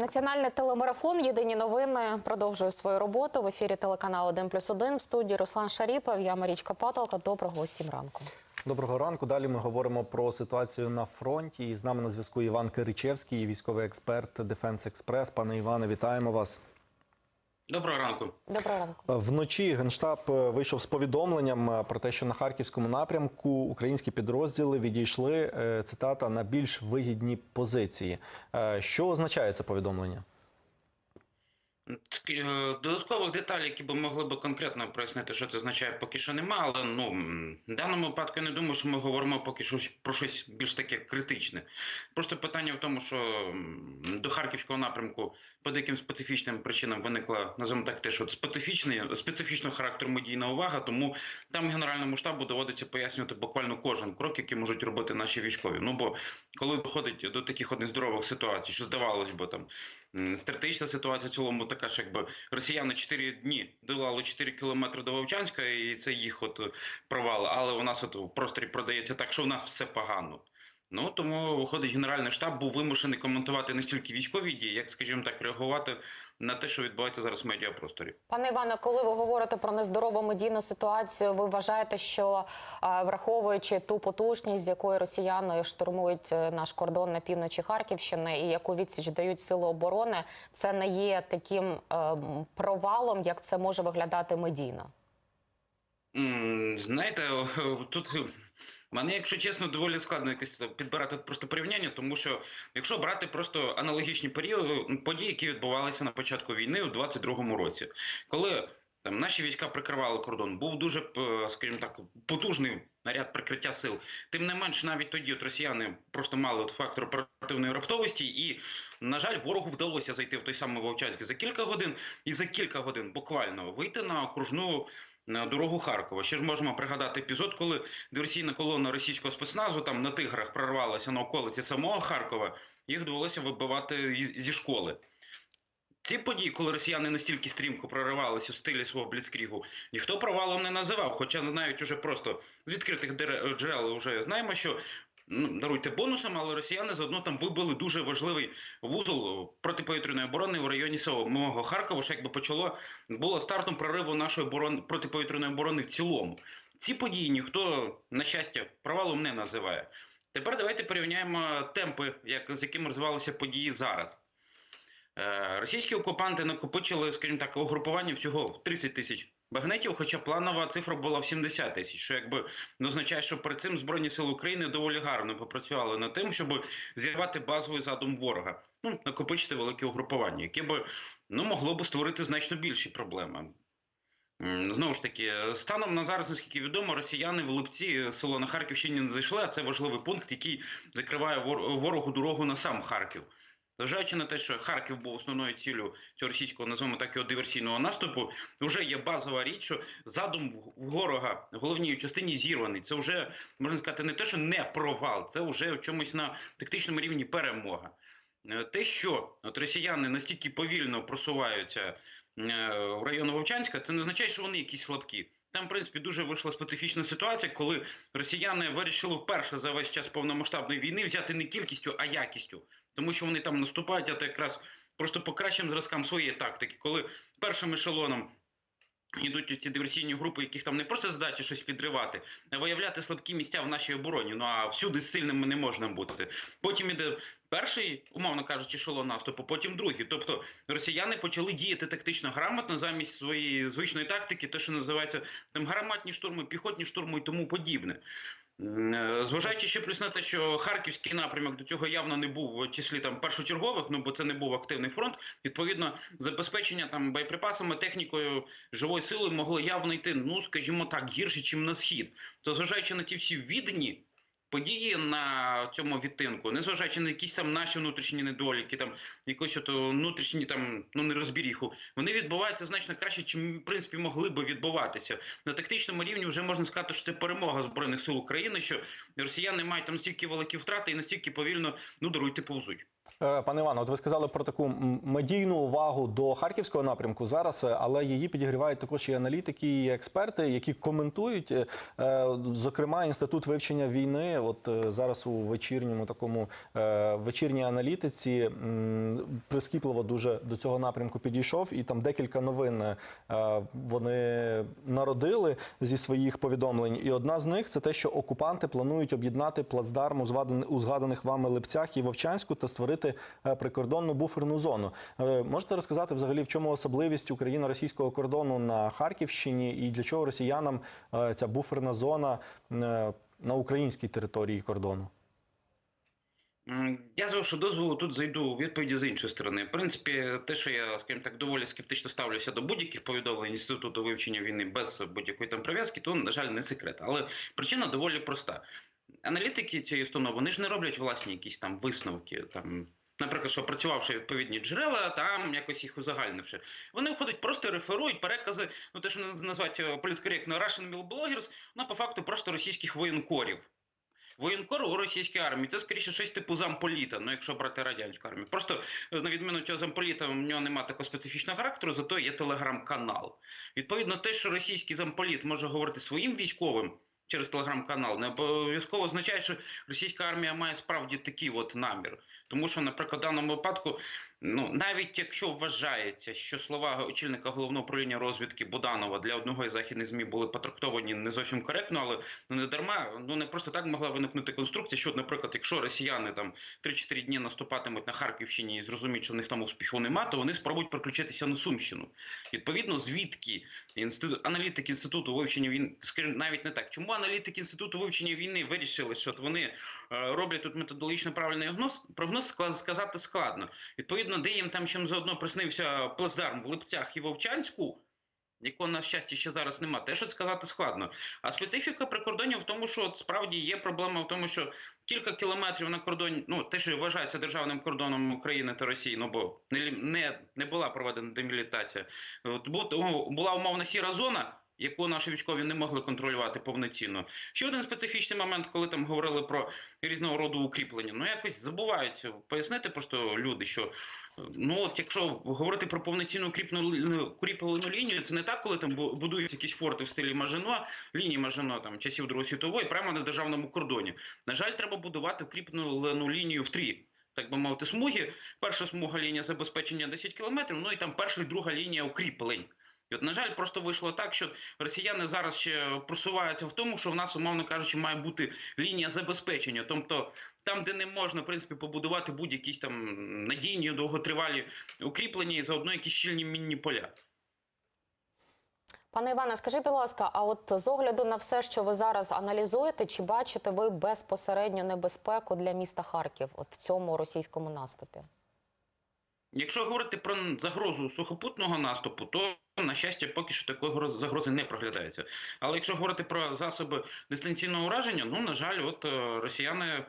Національний телемарафон Єдині новини продовжує свою роботу в ефірі телеканалу 1 плюс 1 в студії Руслан Шаріпов. Я Марічка Паталка. Доброго усім ранку. Доброго ранку. Далі ми говоримо про ситуацію на фронті. І з нами на зв'язку Іван Киричевський, військовий експерт Дефенс Експрес. Пане Іване, вітаємо вас. Доброго ранку. Доброго ранку. Вночі генштаб е, вийшов з повідомленням е, про те, що на харківському напрямку українські підрозділи відійшли е, цитата на більш вигідні позиції. Е, Що означає це повідомлення? Е, Додаткових деталей, які б могли б конкретно прояснити, що це означає, поки що немає. Але ну в даному випадку я не думаю, що ми говоримо поки що про щось більш таке критичне. Просто питання в тому, що до харківського напрямку по деяким специфічним причинам виникла, називаємо так, теж специфічний специфічного характеру медійна увага. Тому там генеральному штабу доводиться пояснювати буквально кожен крок, який можуть робити наші військові. Ну бо коли доходить до таких от нездорових ситуацій, що здавалось би там стратегічна ситуація в цілому така, що якби росіяни 4 дні долали 4 кілометри до Вовчанська, і це їх от провал. Але у нас от в просторі продається так, що у нас все погано. Ну тому виходить, генеральний штаб був вимушений коментувати не стільки військові дії, як, скажімо так, реагувати на те, що відбувається зараз в медіапросторі. Пане Іване, коли ви говорите про нездорову медійну ситуацію, ви вважаєте, що враховуючи ту потужність, з якою росіяни штурмують е, наш кордон на півночі Харківщини і яку відсіч дають сили оборони, це не є таким ем, провалом, як це може виглядати медійно? Знаєте, тут мене, якщо чесно, доволі складно якось підбирати просто порівняння, тому що якщо брати просто аналогічні періоди події, які відбувалися на початку війни у 22-му році, коли там наші війська прикривали кордон, був дуже, скажімо так, потужний наряд прикриття сил. Тим не менш, навіть тоді от росіяни просто мали от фактор оперативної раптовості, і на жаль, ворогу вдалося зайти в той самий Вовчанськ за кілька годин, і за кілька годин буквально вийти на окружну на дорогу Харкова. Ще ж можемо пригадати епізод, коли диверсійна колона російського спецназу там на тиграх прорвалася на околиці самого Харкова. Їх довелося вибивати зі школи. Ці події, коли росіяни настільки стрімко проривалися в стилі свого бліцкрігу, ніхто провалом не називав. Хоча знають уже просто з відкритих джерел вже знаємо, що даруйте бонусом, але росіяни заодно там вибили дуже важливий вузол протиповітряної оборони в районі самого Харкова, що якби почало було стартом прориву нашої оборони протиповітряної оборони в цілому. Ці події ніхто, на щастя, провалом не називає. Тепер давайте порівняємо темпи, як, з якими розвивалися події зараз. Е, Російські окупанти накопичили, скажімо так, угрупування всього в 30 тисяч багнетів, хоча планова цифра була в 70 тисяч, що якби означає, що перед цим Збройні Сили України доволі гарно попрацювали над тим, щоб зірвати базовий задум ворога, ну накопичити велике угрупування, яке би ну могло би створити значно більші проблеми. Знову ж таки, станом на зараз, наскільки відомо, росіяни в Липці село на Харківщині не зайшли, а це важливий пункт, який закриває ворогу дорогу на сам Харків. Зважаючи на те, що Харків був основною ціллю цього російського, називаємо так його диверсійного наступу, вже є базова річ, що задум ворога в головній частині зірваний. Це вже можна сказати не те, що не провал, це вже в чомусь на тактичному рівні перемога. Е, Те, що от росіяни настільки повільно просуваються е, в район Вовчанська, це не означає, що вони якісь слабкі. Там, в принципі, дуже вийшла специфічна ситуація, коли росіяни вирішили вперше за весь час повномасштабної війни взяти не кількістю, а якістю. Тому що вони там наступають, а то якраз просто по кращим зразкам своєї тактики, коли першим ешелоном Йдуть ці диверсійні групи, яких там не просто задача щось підривати, а виявляти слабкі місця в нашій обороні. Ну а всюди сильними не можна бути. Потім іде перший, умовно кажучи, ешелон наступу, потім другий. Тобто росіяни почали діяти тактично грамотно замість своєї звичної тактики, те, що називається там гарматні штурми, піхотні штурми і тому подібне. Е, Зважаючи ще плюс на те, що харківський напрямок до цього явно не був в числі там першочергових, ну бо це не був активний фронт. Відповідно, забезпечення там боєприпасами, технікою, живою силою могло явно йти, ну скажімо так, гірше, ніж на схід. То зважаючи на ті всі віддані події на цьому відтинку, незважаючи на якісь там наші внутрішні недоліки, там якось от внутрішні там ну нерозбіріху, вони відбуваються значно краще, чим в принципі могли би відбуватися. На тактичному рівні вже можна сказати, що це перемога збройних сил України, що росіяни мають там настільки великі втрати і настільки повільно ну даруйте повзуть. Е, Пане Івано, от ви сказали про таку медійну увагу до харківського напрямку зараз, е, але її підігрівають також і аналітики, і експерти, які коментують. е, Зокрема, інститут вивчення війни. От зараз у вечірньому такому вечірній аналітиці прискіпливо дуже до цього напрямку підійшов, і там декілька новин вони народили зі своїх повідомлень. І одна з них це те, що окупанти планують об'єднати плацдарм у згаданих вами Липцях і Вовчанську та створити е, прикордонну буферну зону. Е, Можете розказати взагалі, в чому особливість україно-російського кордону на Харківщині і для чого росіянам е, ця буферна зона на українській території кордону? Я з вашого дозволу тут зайду у відповіді з іншої сторони. В принципі, те, що я, скажімо так, доволі скептично ставлюся до будь-яких повідомлень інституту вивчення війни без будь-якої там прив'язки, то, на жаль, не секрет. Але причина доволі проста. Аналітики цієї установи вони ж не роблять власні якісь там висновки. Там, наприклад, що працювавши відповідні джерела, там якось їх узагальнивши. Вони виходять, просто реферують перекази, ну те, що наз- назвати е, політкоректно Russian Mill Bloggers, ну по факту просто російських воєнкорів. Воєнкор у російській армії це скоріше щось типу замполіта, ну якщо брати радянську армію. Просто на відміну цього замполіта, в нього немає такого специфічного характеру, зато є телеграм-канал. Відповідно, те, що російський замполіт може говорити своїм військовим через телеграм-канал, не обов'язково означає, що російська армія має справді такий от намір. Тому що, наприклад, в даному випадку, ну навіть якщо вважається, що слова очільника головного управління розвідки Буданова для одного із західних змі були потрактовані не зовсім коректно, але ну не дарма, ну не просто так могла виникнути конструкція, що, наприклад, якщо росіяни там 3-4 дні наступатимуть на Харківщині і зрозуміють, що в них там успіху нема, то вони спробують переключитися на Сумщину. Відповідно, звідки інститут аналітики інституту вивчення війни, скажімо, навіть не так. Чому аналітики інституту вивчення війни вирішили, що от вони е, роблять тут методологічно правильний прогноз, склад- сказати складно. Відповідно, де їм там чим заодно приснився плацдарм в Липцях і Вовчанську, якого, на щастя, ще зараз нема, теж от сказати складно. А специфіка прикордонів в тому, що от справді є проблема в тому, що кілька кілометрів на кордоні, ну те, що вважається державним кордоном України та Росії, ну бо не, не, не була проведена демілітація. От бу- була умовна сіра зона. Яку наші військові не могли контролювати повноцінно. Ще один специфічний момент, коли там говорили про різного роду укріплення. Ну якось забувають пояснити просто люди, що ну от якщо говорити про повноцінну укріплену, укріплену лінію, це не так, коли там будують якісь форти в стилі Мажино, лінії Мажино там часів Другої світової, прямо на державному кордоні. На жаль, треба будувати укріплену лінію в три. Так би мовити, смуги. Перша смуга лінія забезпечення 10 кілометрів, ну і там перша і друга лінія укріплень. І от, на жаль, просто вийшло так, що росіяни зараз ще просуваються в тому, що в нас, умовно кажучи, має бути лінія забезпечення. Тобто там, де не можна в принципі побудувати будь-якісь там надійні довготривалі укріплення і заодно якісь щільні мінні поля. Пане Іване, скажіть, будь ласка, а от з огляду на все, що ви зараз аналізуєте, чи бачите ви безпосередньо небезпеку для міста Харків от в цьому російському наступі? Якщо говорити про загрозу сухопутного наступу, то на щастя, поки що такої загрози не проглядається. Але якщо говорити про засоби дистанційного ураження, ну на жаль, от е, росіяни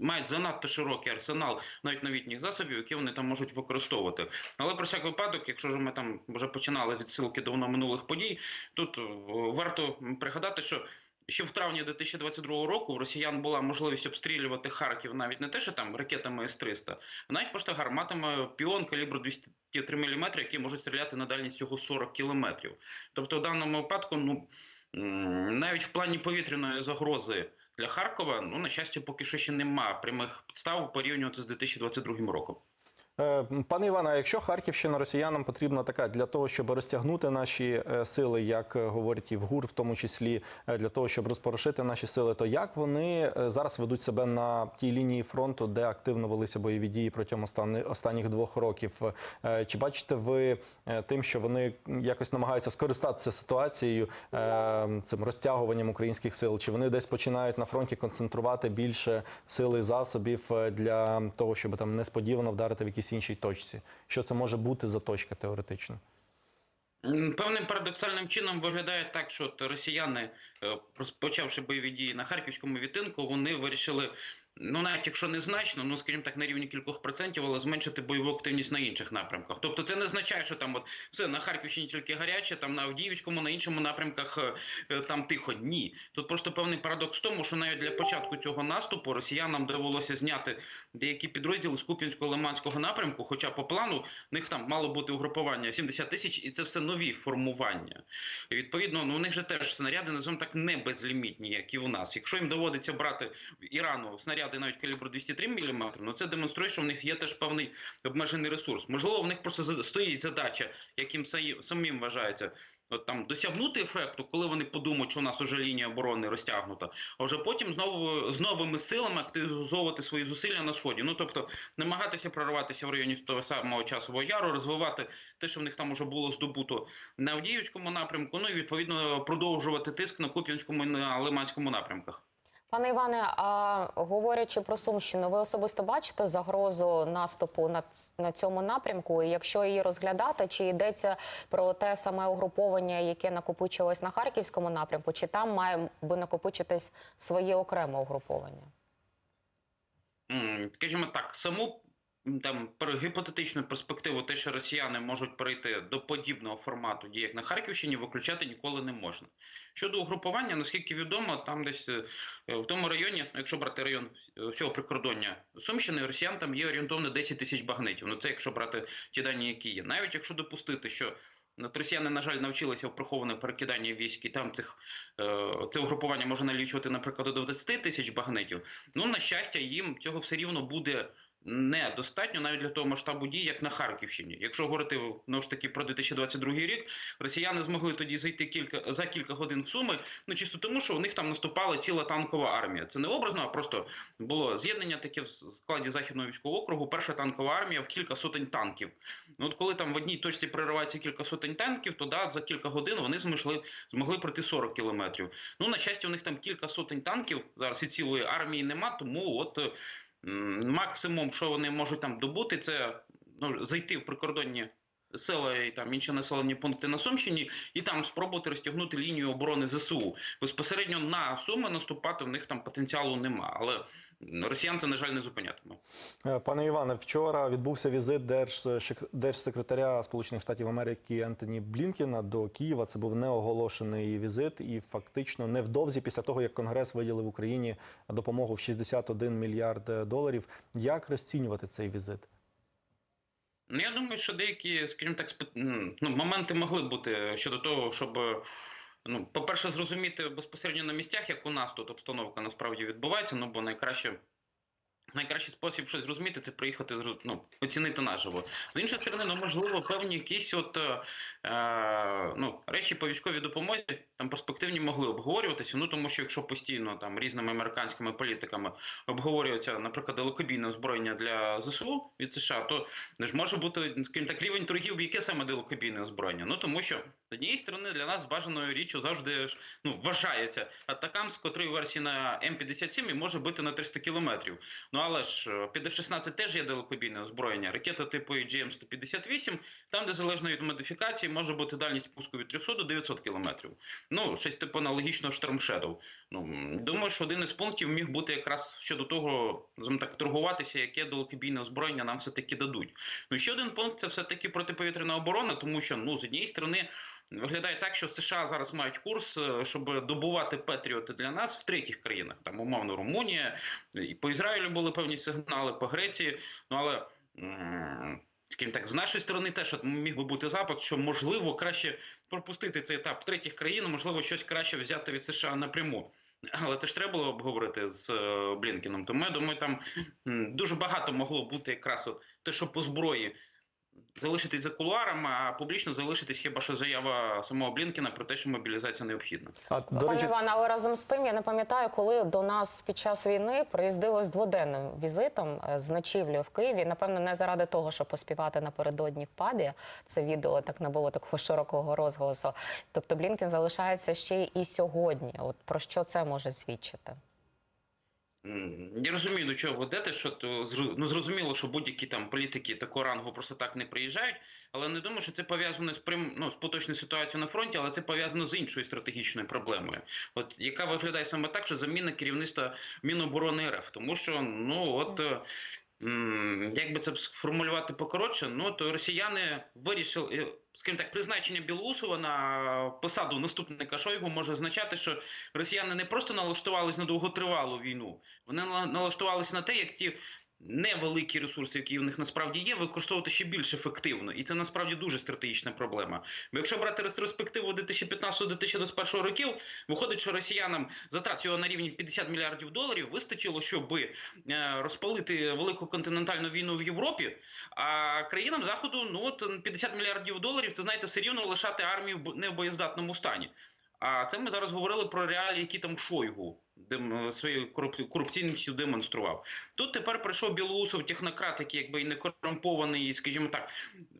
мають занадто широкий арсенал навіть новітніх засобів, які вони там можуть використовувати. Але про всяк випадок, якщо ж ми там вже починали відсилки до минулих подій, тут е, варто пригадати, що Ще в травні 2022 року у росіян була можливість обстрілювати Харків навіть не те, що там ракетами С-300, а навіть просто гарматами Піон калібру 203 мм, які можуть стріляти на дальність всього 40 кілометрів. Тобто, в даному випадку, ну навіть в плані повітряної загрози для Харкова, ну на щастя, поки що ще немає прямих підстав порівнювати з 2022 роком. Е, Пане Іване, якщо Харківщина росіянам потрібна така для того, щоб розтягнути наші е, сили, як е, говорить і в ГУР, в тому числі для того, щоб розпорошити наші сили, то як вони зараз ведуть себе на тій лінії фронту, де активно велися бойові дії протягом останні- останніх двох років? Чи бачите ви тим, що вони якось намагаються скористатися ситуацією цим розтягуванням українських сил? Чи вони десь починають на фронті концентрувати більше сил і засобів для того, щоб там несподівано вдарити в якійсь іншій точці? Що це може бути за точка теоретично? Певним парадоксальним чином виглядає так, що росіяни, е, розпочавши бойові дії на харківському відтинку, вони вирішили Ну, навіть якщо незначно, ну скажімо так, на рівні кількох процентів, але зменшити бойову активність на інших напрямках. Тобто, це не означає, що там от все на Харківщині тільки гаряче, там на Авдіївському, на іншому напрямках е, е, там тихо. Ні, тут просто певний парадокс в тому, що навіть для початку цього наступу росіянам довелося зняти деякі підрозділи з Куп'янського лиманського напрямку. Хоча по плану в них там мало бути угрупування 70 тисяч, і це все нові формування. І, відповідно, ну у них же теж снаряди називаємо так не безлімітні, як і у нас. Якщо їм доводиться брати в Ірану снаряди навіть калібру 203 мм, ну це демонструє, що в них є теж певний обмежений ресурс. Можливо, в них просто стоїть задача, яким са- самим вважається. От там досягнути ефекту, коли вони подумають, що у нас уже лінія оборони розтягнута, а вже потім знову з новими силами активізовувати свої зусилля на сході. Ну тобто намагатися прорватися в районі того самого часового яру, розвивати те, що в них там уже було здобуто на Авдіївському напрямку. Ну і відповідно продовжувати тиск на Куп'янському і на Лиманському напрямках. Пане Іване, а говорячи про Сумщину, ви особисто бачите загрозу наступу на, на цьому напрямку? І якщо її розглядати, чи йдеться про те саме угруповання, яке накопичилось на харківському напрямку, чи там має би накопичитись своє окреме угруповання? Скажімо так, саму там пер- гіпотетичну перспективу, те, що росіяни можуть перейти до подібного формату дій, як на Харківщині, виключати ніколи не можна. Щодо угрупування, наскільки відомо, там десь е, в тому районі, ну, якщо брати район е, всього прикордоння Сумщини, росіян там є орієнтовно 10 тисяч багнетів. Ну це якщо брати ті дані, які є. Навіть якщо допустити, що От росіяни, на жаль, навчилися в приховане перекидання військ, і там цих е, це угрупування може налічувати, наприклад, до 20 тисяч багнетів. Ну, на щастя, їм цього все рівно буде недостатньо навіть для того масштабу дій, як на Харківщині. Якщо говорити ну ж таки про 2022 рік, росіяни змогли тоді зайти кілька за кілька годин в Суми, ну чисто тому, що у них там наступала ціла танкова армія. Це не образно, а просто було з'єднання таке в складі західного військового округу. Перша танкова армія в кілька сотень танків. Ну от коли там в одній точці проривається кілька сотень танків, то да, за кілька годин вони змогли змогли пройти 40 кілометрів. Ну на щастя, у них там кілька сотень танків зараз і цілої армії нема, тому от. Максимум, що вони можуть там добути, це ну, зайти в прикордонні села і там інші населені пункти на Сумщині, і там спробувати розтягнути лінію оборони ЗСУ. Безпосередньо на Суми наступати в них там потенціалу нема. Але росіян це, на жаль, не зупинятиме. Е, Пане Іване, вчора відбувся візит держсек- держсекретаря Сполучених Штатів Америки Ентоні Блінкіна до Києва. Це був неоголошений візит, і фактично невдовзі після того, як Конгрес виділив Україні допомогу в 61 мільярд доларів. Як розцінювати цей візит? Ну, я думаю, що деякі, скажімо так, ну, моменти могли бути щодо того, щоб. Ну, по-перше, зрозуміти безпосередньо на місцях, як у нас тут обстановка насправді відбувається. Ну, бо найкраще, найкращий спосіб щось зрозуміти це приїхати ну, оцінити наживо. З іншої сторони, ну можливо, певні якісь от е, е, ну, речі по військовій допомозі там перспективні могли обговорюватися. Ну тому що якщо постійно там різними американськими політиками обговорюється, наприклад, далекобійне озброєння для ЗСУ від США, то не ж може бути скажімо так рівень торгів, яке саме далекобійне озброєння. Ну тому що з однієї сторони для нас бажаною річчю завжди ну вважається атакам, з котрої версії на М57 і може бити на 300 кілометрів. Ну але ж е, під F-16 теж є далекобійне озброєння. Ракета типу GM-158, там, де залежно від модифікації, може бути дальність пуску від 300 до 900 кілометрів. Ну, щось типу Storm Shadow. Ну, думаю, що один із пунктів міг бути якраз щодо того, так, торгуватися, яке далекобійне озброєння нам все-таки дадуть. Ну, ще один пункт це все-таки протиповітряна оборона, тому що, ну, з однієї сторони, Виглядає так, що США зараз мають курс, е, щоб добувати Петріоти для нас в третіх країнах, там умовно Румунія, і по Ізраїлю були певні сигнали, по Греції. Ну але м, так, з нашої сторони теж міг би бути запит, що можливо краще пропустити цей етап третіх країн, можливо, щось краще взяти від США напряму. Але це ж треба було обговорити з е, Блінкеном. Тому я думаю, там дуже багато могло бути якраз от те, що по зброї залишитись за кулуарами, а публічно залишитись хіба що заява самого Блінкена про те, що мобілізація необхідна. А до Пане речі, Іване, але разом з тим я не пам'ятаю, коли до нас під час війни приїздили з дводенним візитом е, з ночівлею в Києві. Напевно, не заради того, щоб поспівати напередодні в пабі. Це відео так набуло такого широкого розголосу. Тобто Блінкен залишається ще і сьогодні. От про що це може свідчити? Я розумію, до чого ведете, що то ну, зрозуміло, що будь-які там політики такого рангу просто так не приїжджають, але не думаю, що це пов'язано з прям ну, з поточною ситуацією на фронті, але це пов'язано з іншою стратегічною проблемою, от яка виглядає саме так, що заміна керівництва Міноборони РФ, тому що ну от. Як би це сформулювати покоротше, ну то росіяни вирішили, скажімо так, призначення Білоусова на посаду наступника Шойгу може означати, що росіяни не просто налаштувалися на довготривалу війну, вони налаштувалися на те, як ті невеликі ресурси, які у них насправді є, використовувати ще більш ефективно. І це насправді дуже стратегічна проблема. Бо якщо брати ретроспективу 2015-2021 років, виходить, що росіянам затрат цього на рівні 50 мільярдів доларів вистачило, щоб е, розпалити велику континентальну війну в Європі. А країнам заходу ну от 50 мільярдів доларів це знаєте все рівно лишати армію в бо- не стані. А це ми зараз говорили про реалії, які там Шойгу дем, своєю корупці- корупційністю демонстрував. Тут тепер прийшов Білоусов, технократ, який якби і не корумпований, скажімо так,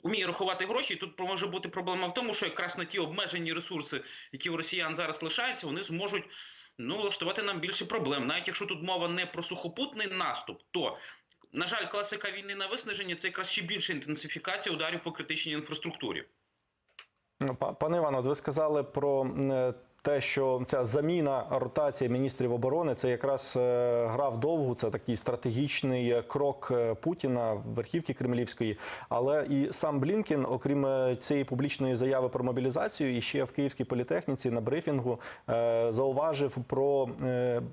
вміє рахувати гроші. Тут може бути проблема в тому, що якраз на ті обмежені ресурси, які у росіян зараз лишаються, вони зможуть. Ну, влаштувати нам більше проблем. Навіть якщо тут мова не про сухопутний наступ, то на жаль, класика війни на виснаження це якраз ще більша інтенсифікація ударів по критичній інфраструктурі. Па- Пане Івано, ви сказали про м, те, що ця заміна ротація міністрів оборони це якраз е, гра в довгу. Це такий стратегічний крок е, Путіна верхівки Кремлівської. Але і сам Блінкін, окрім е, цієї публічної заяви про мобілізацію, і ще в Київській політехніці на брифінгу зауважив про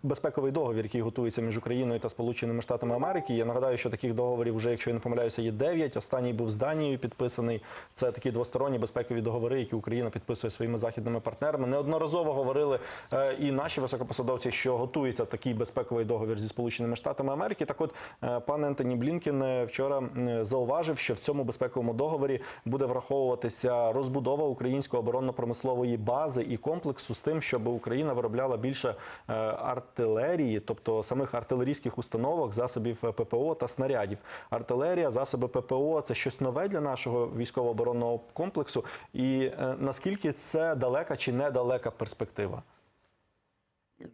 безпековий договір, який готується між Україною та Сполученими Штатами Америки. Я нагадаю, що таких договорів вже, якщо я не помиляюся, є 9. Останній був з Данією підписаний. Це такі двосторонні безпекові договори, які Україна підписує своїми західними партнерами. Неодноразово говорили е, і наші високопосадовці, що готується такий безпековий договір зі Сполученими Штатами Америки. Так, от е, пан Ентоні Блінкін е, вчора зауважив, що в цьому безпековому договорі буде враховуватися розбудова української оборонно-промислової бази і комплексу з тим, щоб Україна виробляла більше артилерії, тобто самих артилерійських установок, засобів ППО та снарядів. Артилерія, засоби ППО це щось нове для нашого військово-оборонного комплексу. І наскільки це далека чи недалека перспектива?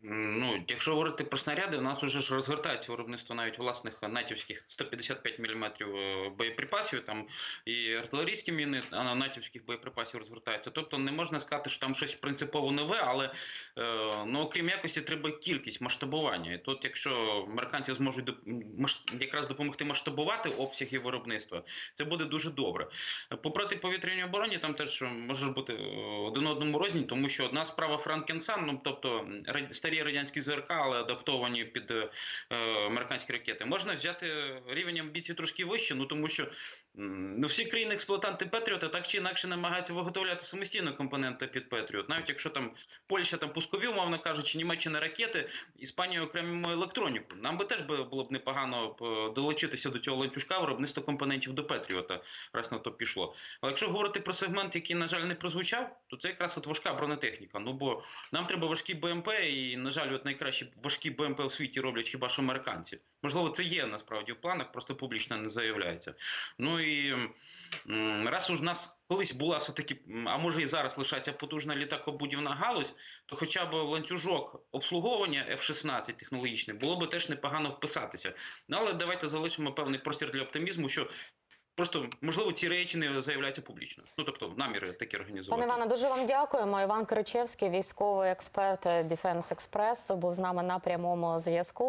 Ну, якщо говорити про снаряди, у нас вже ж розгортається виробництво навіть власних натівських 155 мм боєприпасів, там і артилерійські міни а натівських боєприпасів розгортаються. Тобто не можна сказати, що там щось принципово нове, але е, ну, окрім якості, треба кількість масштабування. І тут, якщо американці зможуть якраз допомогти масштабувати обсяги виробництва, це буде дуже добре. По протиповітряній обороні там теж може бути е, один одному рознь, тому що одна справа Франкенсан, ну тобто старі радянські ЗРК, але адаптовані під е, американські ракети. Можна взяти рівень амбіцій трошки вище, ну тому що ну, всі країни-експлуатанти Петріота так чи інакше намагаються виготовляти самостійно компоненти під Петріот. Навіть якщо там Польща там пускові, умовно кажучи, Німеччина ракети, Іспанія окремо електроніку. Нам би теж було б непогано е, долучитися до цього ланцюжка виробництва компонентів до Петріота, раз на то пішло. Але якщо говорити про сегмент, який, на жаль, не прозвучав, то це якраз от важка бронетехніка. Ну бо нам треба важкі БМП, і, на жаль, от найкращі важкі БМП у світі роблять хіба що американці. Можливо, це є насправді в планах, просто публічно не заявляється. Ну і раз уж в нас колись була все-таки, а може і зараз лишається потужна літакобудівна галузь, то хоча б ланцюжок обслуговування F-16 технологічний було б теж непогано вписатися. Ну але давайте залишимо певний простір для оптимізму, що просто можливо ці речі не заявляються публічно. Ну тобто наміри такі організувати. Пане Іване, дуже вам дякуємо. Іван Кричевський, військовий експерт Defense Express, був з нами на прямому зв'язку.